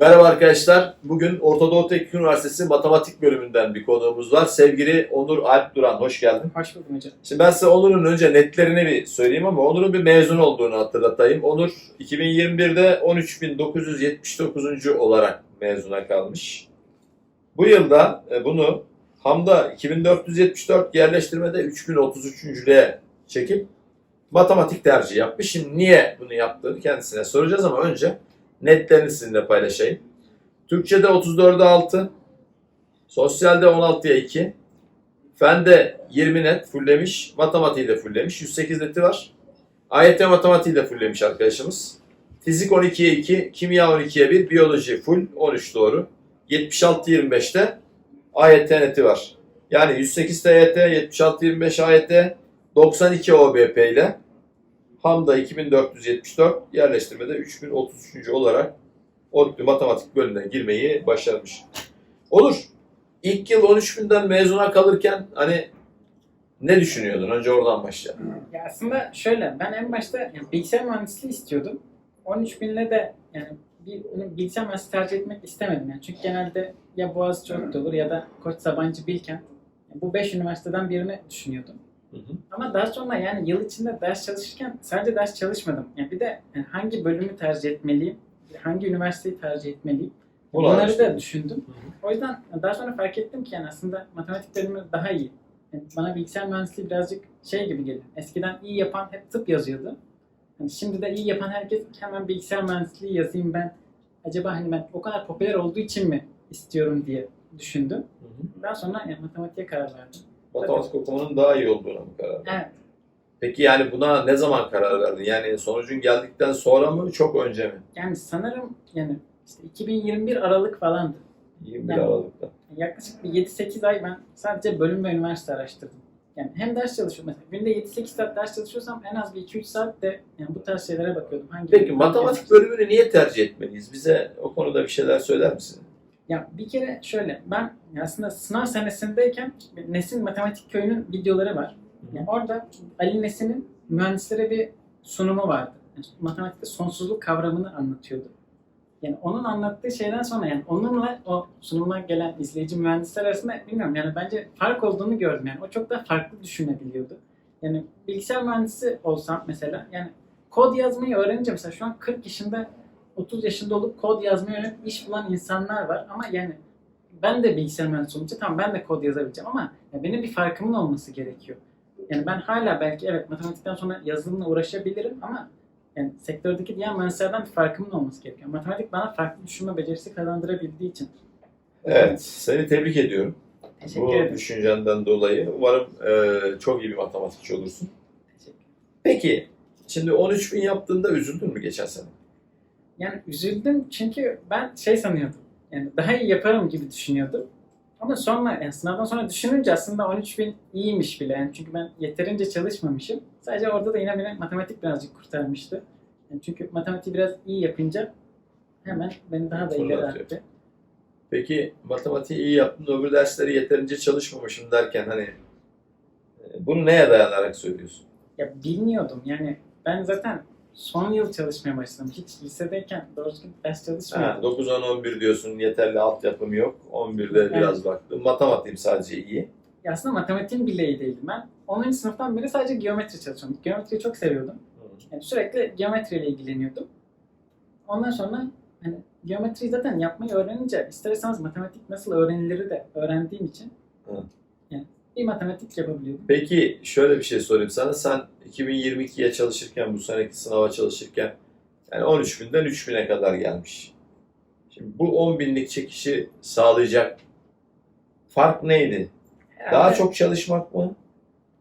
Merhaba arkadaşlar. Bugün Orta Doğu Teknik Üniversitesi Matematik bölümünden bir konuğumuz var. Sevgili Onur Alp Duran, hoş geldin. Hoş buldum hocam. Şimdi ben size Onur'un önce netlerini bir söyleyeyim ama Onur'un bir mezun olduğunu hatırlatayım. Onur 2021'de 13.979. olarak mezuna kalmış. Bu yılda e, bunu Hamda 2474 yerleştirmede 3033.lüğe çekip matematik tercih yapmış. Şimdi niye bunu yaptığını kendisine soracağız ama önce netlerini sizinle paylaşayım. Türkçe'de 34'e 6, sosyalde 16'ya 2, Fende 20 net fulllemiş, matematiği de fulllemiş. 108 neti var. AYT matematiği de fulllemiş arkadaşımız. Fizik 12'ye 2, kimya 12'ye 1, biyoloji full 13 doğru. 76-25'te AYT neti var. Yani 108 TYT, 76-25 AYT, 92 OBP ile Hamda 2474 yerleştirmede 3033. olarak ODTÜ matematik bölümüne girmeyi başarmış. Olur. İlk yıl 13 binden mezuna kalırken hani ne düşünüyordun? Önce oradan başlayalım. Ya aslında şöyle, ben en başta yani bilgisayar mühendisliği istiyordum. 13 binle de yani bir bilgisayar mühendisliği tercih etmek istemedim yani. Çünkü genelde ya Boğaziçi ODTÜ olur ya da Koç Sabancı Bilkent. Yani bu 5 üniversiteden birini düşünüyordum. Hı hı. Ama daha sonra yani yıl içinde ders çalışırken sadece ders çalışmadım. Yani bir de yani hangi bölümü tercih etmeliyim, hangi üniversiteyi tercih etmeliyim. Bunu Bunları araştırdın. da düşündüm. Hı hı. O yüzden daha sonra fark ettim ki yani aslında matematik bölümü daha iyi. Yani bana bilgisayar mühendisliği birazcık şey gibi geliyor. Eskiden iyi yapan hep tıp yazıyordu. Hani şimdi de iyi yapan herkes hemen bilgisayar mühendisliği yazayım ben. Acaba hani ben o kadar popüler olduğu için mi istiyorum diye düşündüm. Hı hı. Daha sonra yani matematiğe karar verdim. Matematik okumanın daha iyi olduğuna mı karar verdin? Evet. Peki yani buna ne zaman karar verdin? Yani sonucun geldikten sonra mı çok önce mi? Yani sanırım yani işte 2021 Aralık falandı. 21 Yani- Aralık'ta. Yaklaşık bir 7-8 ay ben sadece bölüm ve üniversite araştırdım. Yani hem ders çalışıyorum mesela. Günde 7-8 saat ders çalışıyorsam en az bir 2-3 saat de yani bu tarz şeylere bakıyordum. Hangi Peki matematik bölümünü niye tercih etmeliyiz? Bize o konuda bir şeyler söyler misin? Ya bir kere şöyle ben aslında sınav senesindeyken Nesin Matematik Köyü'nün videoları var. Yani orada Ali Nesin'in mühendislere bir sunumu vardı. Yani matematikte sonsuzluk kavramını anlatıyordu. Yani onun anlattığı şeyden sonra yani onunla o sunuma gelen izleyici mühendisler arasında bilmiyorum yani bence fark olduğunu gördüm yani. O çok daha farklı düşünebiliyordu. Yani bilgisayar mühendisi olsam mesela yani kod yazmayı öğrenince mesela şu an 40 yaşında 30 yaşında olup kod yazmayı öğrenip iş bulan insanlar var ama yani ben de bilgisayar mühendisi olunca tamam ben de kod yazabileceğim ama ya benim bir farkımın olması gerekiyor. Yani ben hala belki evet matematikten sonra yazılımla uğraşabilirim ama yani sektördeki diğer mühendislerden bir farkımın olması gerekiyor. Matematik bana farklı düşünme becerisi kazandırabildiği için. Evet, seni tebrik ediyorum. Teşekkür Bu ederim. düşüncenden dolayı. Umarım e, çok iyi bir matematikçi olursun. Teşekkür. Peki, şimdi 13 bin yaptığında üzüldün mü geçen sene? Yani üzüldüm çünkü ben şey sanıyordum. Yani daha iyi yaparım gibi düşünüyordum. Ama sonra yani sınavdan sonra düşününce aslında 13 bin iyiymiş bile. Yani çünkü ben yeterince çalışmamışım. Sadece orada da yine beni matematik birazcık kurtarmıştı. Yani çünkü matematiği biraz iyi yapınca hemen beni daha da ileri attı. Peki matematiği iyi yaptın, öbür dersleri yeterince çalışmamışım derken hani e, bunu neye dayanarak söylüyorsun? Ya bilmiyordum yani ben zaten son yıl çalışmaya başladım. Hiç lisedeyken doğru düzgün ders çalışmıyordum. 9, 10, 11 diyorsun yeterli altyapım yok. 11'de biraz baktım. Matematiğim sadece iyi. Ya aslında matematiğin bile iyi değildim ben. 10. sınıftan beri sadece geometri çalışıyordum. Geometriyi çok seviyordum. Yani sürekli geometriyle ilgileniyordum. Ondan sonra hani geometriyi zaten yapmayı öğrenince ister istemez matematik nasıl öğrenilir de öğrendiğim için Hı. Bir matematik yapabiliyordum. Peki şöyle bir şey sorayım sana. Sen 2022'ye çalışırken, bu seneki sınava çalışırken yani 13 binden 3 bine kadar gelmiş. Şimdi bu 10 binlik çekişi sağlayacak fark neydi? Daha Herhalde- çok çalışmak mı?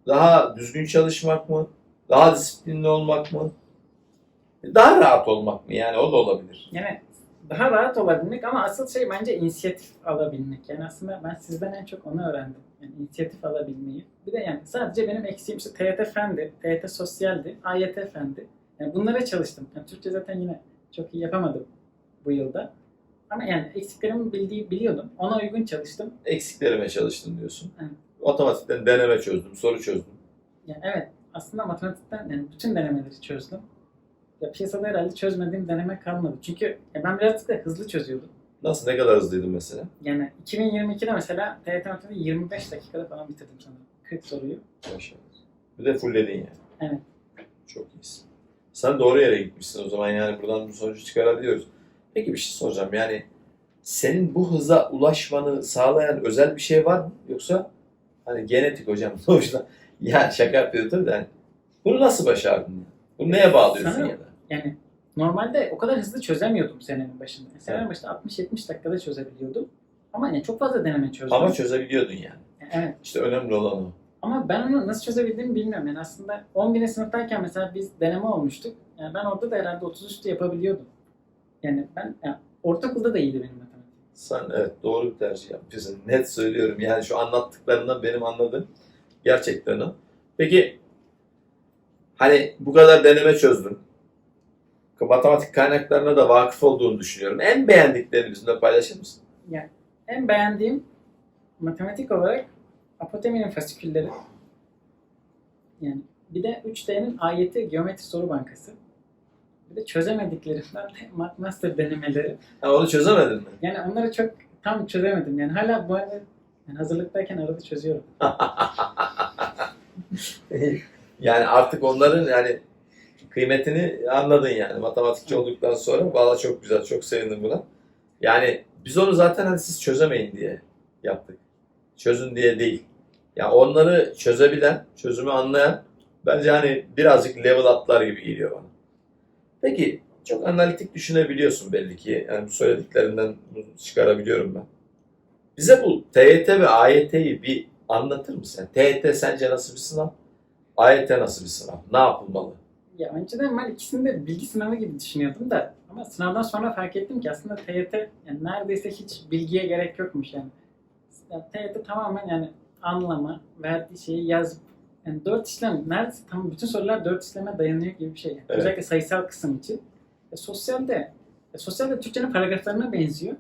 Daha düzgün çalışmak mı? Daha disiplinli olmak mı? Daha rahat olmak mı? Yani o da olabilir. Yani daha rahat olabilmek ama asıl şey bence inisiyatif alabilmek. Yani aslında ben sizden en çok onu öğrendim. Yani inisiyatif alabilmeyi. Bir de yani sadece benim eksiğim işte TYT Fen'di, TYT Sosyal'di, AYT Fen'di. Yani bunlara çalıştım. Yani Türkçe zaten yine çok iyi yapamadım bu yılda. Ama yani eksiklerimi bildiği biliyordum. Ona uygun çalıştım. Eksiklerime çalıştın diyorsun. Evet. Matematikten deneme çözdüm, soru çözdüm. Yani evet aslında matematikten yani bütün denemeleri çözdüm. ya piyasada herhalde çözmediğim deneme kalmadı. Çünkü ya ben birazcık da hızlı çözüyordum. Nasıl ne kadar hızlıydın mesela? Yani 2022'de mesela TYT Matematik'te 25 dakikada falan bitirdim sanırım. 40 soruyu. Maşallah. Bir de fullledin yani. Evet. Çok iyisin. Sen doğru yere gitmişsin o zaman yani buradan bu sonucu çıkarabiliyoruz. Peki bir şey soracağım yani senin bu hıza ulaşmanı sağlayan özel bir şey var mı? Yoksa hani genetik hocam sonuçta ya şaka yapıyorum tabii de hani bunu nasıl başardın? Bunu neye bağlıyorsun Sanırım- ya da? Yani normalde o kadar hızlı çözemiyordum senenin başında. Senenin başında 60-70 dakikada çözebiliyordum. Ama yani çok fazla deneme çözdüm. Ama çözebiliyordun yani. Evet. İşte önemli olan o. Ama ben onu nasıl çözebildiğimi bilmiyorum. Yani aslında 11. sınıftayken mesela biz deneme olmuştuk. Yani ben orada da herhalde 30 üstü yapabiliyordum. Yani ben yani ortaokulda da iyiydi benim matematik. Sen evet doğru bir tercih yapmışsın. Net söylüyorum yani şu anlattıklarından benim anladığım gerçekten o. Peki hani bu kadar deneme çözdün. Matematik kaynaklarına da vakıf olduğunu düşünüyorum. En beğendiklerini bizimle paylaşır mısın? En beğendiğim matematik olarak Apotemi'nin fasikülleri. Yani bir de 3D'nin ayeti geometri soru bankası. Bir de çözemediklerimden de Mat- master denemeleri. Ha, onu çözemedin mi? Yani onları çok tam çözemedim. Yani hala bu arada yani hazırlıktayken arada çözüyorum. yani artık onların yani kıymetini anladın yani matematikçi olduktan sonra. Valla çok güzel, çok sevindim buna. Yani biz onu zaten hani siz çözemeyin diye yaptık. Çözün diye değil. Ya onları çözebilen, çözümü anlayan bence hani birazcık level atlar gibi geliyor bana. Peki çok analitik düşünebiliyorsun belli ki. Yani bu söylediklerinden bunu çıkarabiliyorum ben. Bize bu TYT ve AYT'yi bir anlatır mısın? TYT sence nasıl bir sınav? AYT nasıl bir sınav? Ne yapılmalı? Ya önceden ben ikisini de bilgi sınavı gibi düşünüyordum da ama sınavdan sonra fark ettim ki aslında TYT yani neredeyse hiç bilgiye gerek yokmuş yani. yani TYT tamamen yani anlama, verdiği şeyi yazıp yani dört işlem neredeyse tam bütün sorular dört işleme dayanıyor gibi bir şey. Yani. Evet. Özellikle sayısal kısım için. E, sosyalde e, sosyalde Türkçenin paragraflarına benziyor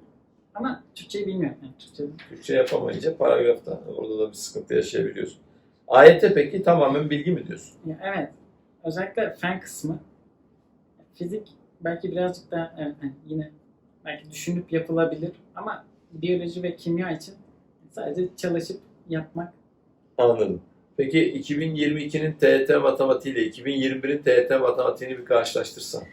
ama Türkçeyi bilmiyorum. Yani Türkçe Türkçe yapamayınca paragrafta orada da bir sıkıntı yaşayabiliyorsun. AYT peki tamamen bilgi mi diyorsun? Ya evet. Özellikle fen kısmı. Fizik belki birazcık daha evet, hani yine belki düşünüp yapılabilir ama biyoloji ve kimya için sadece çalışıp yapmak Anladım. Peki 2022'nin TYT matematiği ile 2021'in TYT matematiğini bir karşılaştırsan.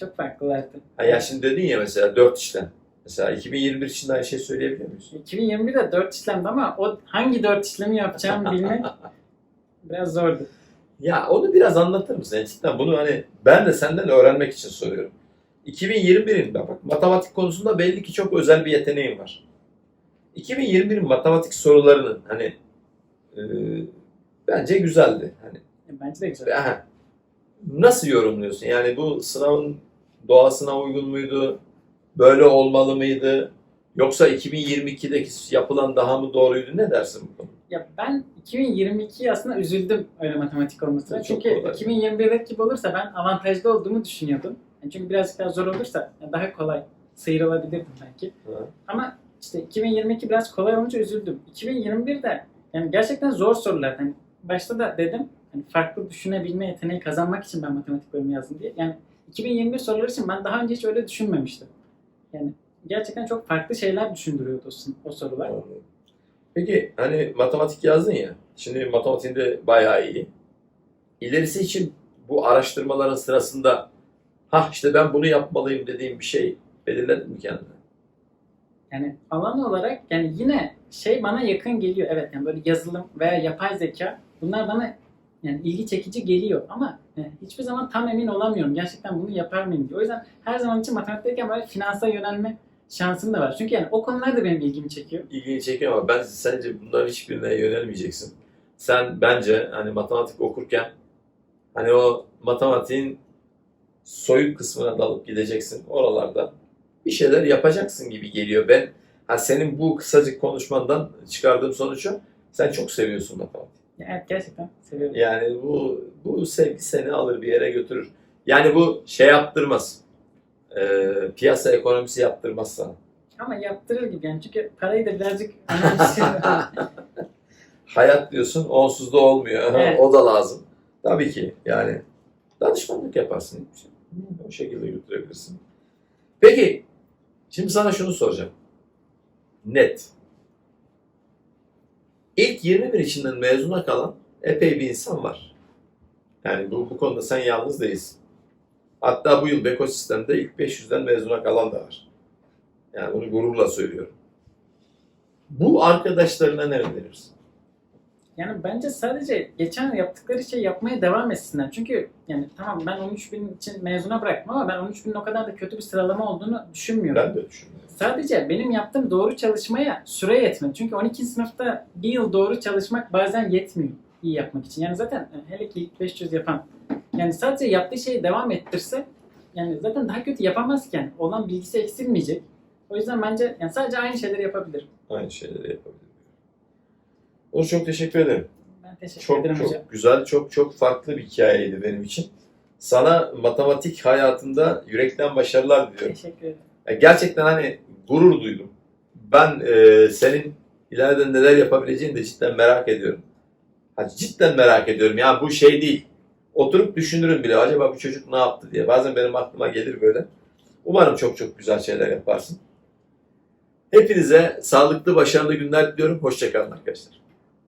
çok farklılardı. Ha ya şimdi dedin ya mesela 4 işlem. Mesela 2021 için de aynı şey söyleyebiliyor muyuz? 2021'de 4 işlemdi ama o hangi 4 işlemi yapacağımı bilmek biraz zordu. Ya onu biraz anlatır mısın? Yani cidden bunu hani ben de senden öğrenmek için soruyorum. 2021'in bak matematik konusunda belli ki çok özel bir yeteneğin var. 2021'in matematik sorularının hani e, bence güzeldi. Hani E, Bence de güzel. aha, nasıl yorumluyorsun? Yani bu sınavın doğasına uygun muydu? Böyle olmalı mıydı? Yoksa 2022'deki yapılan daha mı doğruydu? Ne dersin bu konuda? Ya ben 2022'yi aslında üzüldüm öyle matematik olmasına. Çok Çünkü kolay. 2021'deki gibi olursa ben avantajlı olduğumu düşünüyordum. Yani çünkü birazcık daha zor olursa yani daha kolay sıyrılabilirdim belki. Hı. Ama işte 2022 biraz kolay olunca üzüldüm. 2021'de yani gerçekten zor sorular. Hani başta da dedim hani farklı düşünebilme yeteneği kazanmak için ben matematik bölümü yazdım diye. Yani 2021 soruları için ben daha önce hiç öyle düşünmemiştim. Yani gerçekten çok farklı şeyler düşündürüyordu o, sorular. Anladım. Peki hani matematik yazdın ya. Şimdi matematiğinde bayağı iyi. İlerisi için bu araştırmaların sırasında ha işte ben bunu yapmalıyım dediğim bir şey belirledin mi kendine? Yani alan olarak yani yine şey bana yakın geliyor. Evet yani böyle yazılım veya yapay zeka bunlar bana yani ilgi çekici geliyor ama yani hiçbir zaman tam emin olamıyorum. Gerçekten bunu yapar mıyım diye. O yüzden her zaman için matematikteyken böyle finansa yönelme şansım da var. Çünkü yani o konular da benim ilgimi çekiyor. İlgini çekiyor ama ben sence bunların hiçbirine yönelmeyeceksin. Sen bence hani matematik okurken hani o matematiğin soyut kısmına dalıp gideceksin. Oralarda bir şeyler yapacaksın gibi geliyor. Ben ha senin bu kısacık konuşmandan çıkardığım sonuç o. Sen çok seviyorsun matematiği. Evet gerçekten seviyorum. Yani bu bu sevgi seni alır bir yere götürür. Yani bu şey yaptırmaz. Ee, piyasa ekonomisi yaptırmaz sana. Ama yaptırır gibi yani çünkü parayı da birazcık önemsiyorum. Hayat diyorsun onsuz da olmuyor. Evet. o da lazım. Tabii ki yani danışmanlık yaparsın. O şekilde götürebilirsin. Peki, şimdi sana şunu soracağım. Net. İlk 20 bin içinden mezuna kalan epey bir insan var. Yani bu, bu konuda sen yalnız değilsin. Hatta bu yıl Bekosistem'de ilk 500'den mezuna kalan da var. Yani bunu gururla söylüyorum. Bu arkadaşlarına ne önerirsin? Yani bence sadece geçen yaptıkları şey yapmaya devam etsinler. Çünkü yani tamam ben 13 bin için mezuna bıraktım ama ben 13 binin o kadar da kötü bir sıralama olduğunu düşünmüyorum. Ben de düşünüyorum. Sadece benim yaptığım doğru çalışmaya süre yetmedi. Çünkü 12. sınıfta bir yıl doğru çalışmak bazen yetmiyor iyi yapmak için. Yani zaten hele ki ilk 500 yapan yani sadece yaptığı şeyi devam ettirse yani zaten daha kötü yapamazken olan bilgisi eksilmeyecek. O yüzden bence yani sadece aynı şeyleri yapabilir. Aynı şeyleri yapabilirim. Onur çok teşekkür ederim. Ben teşekkür Çok ederim çok hocam. güzel, çok çok farklı bir hikayeydi benim için. Sana matematik hayatında yürekten başarılar diliyorum. Teşekkür ederim. Ya gerçekten hani gurur duydum. Ben e, senin ileride neler yapabileceğini de cidden merak ediyorum. Ha, cidden merak ediyorum. Yani bu şey değil. Oturup düşünürüm bile acaba bu çocuk ne yaptı diye. Bazen benim aklıma gelir böyle. Umarım çok çok güzel şeyler yaparsın. Hepinize sağlıklı, başarılı günler diliyorum. Hoşçakalın arkadaşlar.